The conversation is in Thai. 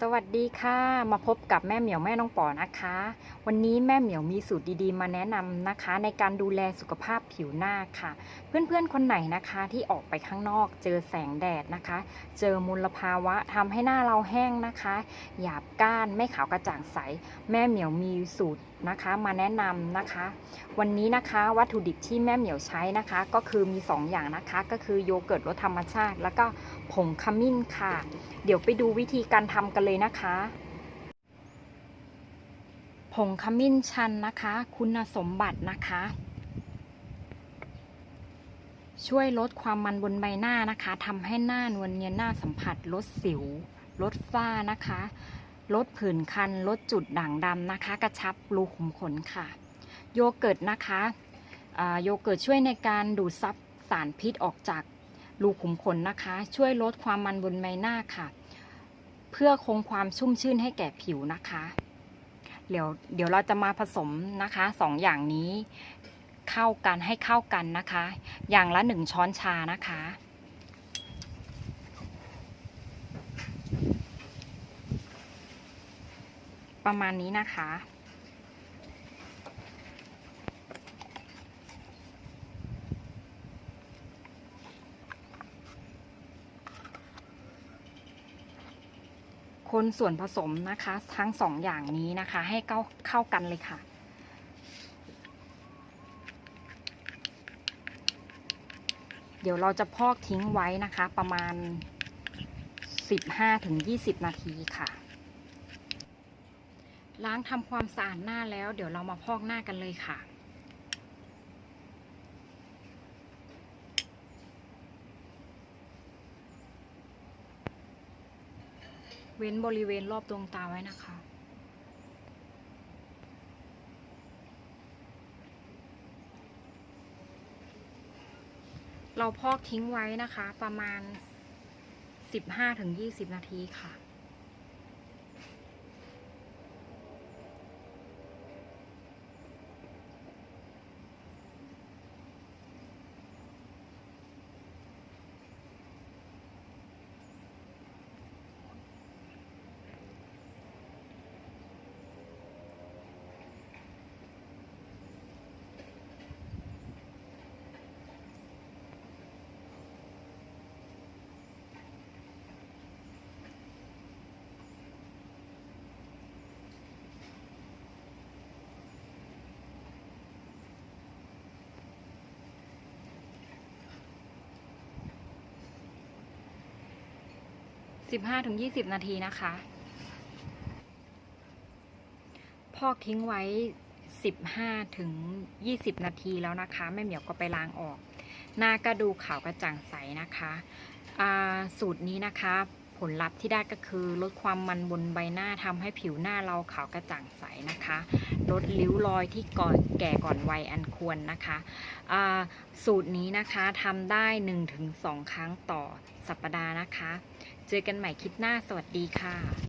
สวัสดีค่ะ มาพบกับแม่เหมียวแม่น้องป๋อนะคะ วันนี้แม่เหมียวมีสูตรดีๆ มาแนะนำนะคะ ในการดูแลสุขภาพผิวหน้าค่ะ เพื่อนๆคนไหนนะคะที่ออกไปข้างนอกเจอแสงแดดนะคะ เจอมลภาวะทำให้หน้าเราแห้งนะคะ หยาบก้านไม่ขาวกระจ่างใส แม่เหมียวมีสูตรนะคะมาแนะนำนะคะ วันนี้นะคะวัตถุดิบที่แม่เหมียวใช้นะคะ ก็คือมี 2 อย่างนะคะ ก็คือโยเกิร์ตรสธรรมชาติ แล้วก็ผงขมิ้นค่ะ เดี๋ยวไปดูวิธีการทำกันเลยนะคะผงขมิ้นชันนะคะ คุณสมบัตินะคะ ช่วยลดความมันบนใบหน้านะคะทำให้หน้านวลเนียนหน้าสัมผัส ลดสิว ลดฝ้านะคะ ลดผื่นคัน ลดจุดด่างดำนะคะ กระชับรูขุมขนค่ะ โยเกิร์ตนะคะโยเกิร์ตช่วยในการดูดซับสารพิษออกจากรูขุมขนนะคะ ช่วยลดความมันบนใบหน้าค่ะ เพื่อคงความชุ่มชื่นให้แก่ผิวนะคะ เดี๋ยวเดี๋ยวเราจะมาผสมนะคะสองอย่างนี้เข้ากันให้เข้ากันนะคะ อย่างละหนึ่งช้อนชานะคะประมาณนี้นะคะ คนส่วนผสมนะคะ ทั้งสองอย่างนี้นะคะ ให้เข้าเข้ากันเลยค่ะ เดี๋ยวเราจะพอกทิ้งไว้นะคะ ประมาณ 15-20 นาทีค่ะ ล้างทำความสะอาดหน้าแล้ว เดี๋ยวเรามาพอกหน้ากันเลยค่ะ เว้นบริเวณรอบดวงตาไว้นะคะ เราพอกทิ้งไว้นะคะประมาณ 15-20 นาทีค่ะ 15-20 นาทีนะคะ พอกทิ้งไว้ 15-20 นาทีแล้วนะคะแม่เหมียวก็ไปล้างออก หน้าก็ดูขาวกระจ่างใสนะคะ สูตรนี้นะคะ ผลลัพธ์ที่ได้ก็คือลดความมันบนใบหน้าทำให้ผิวหน้าเราขาวกระจ่างใสนะคะ ลดริ้วรอยที่ก่อนแก่ก่อนวัยอันควรนะคะสูตรนี้นะคะทำได้ 1-2 ครั้งต่อสัปดาห์นะคะ เจอกันใหม่คลิปหน้าสวัสดีค่ะ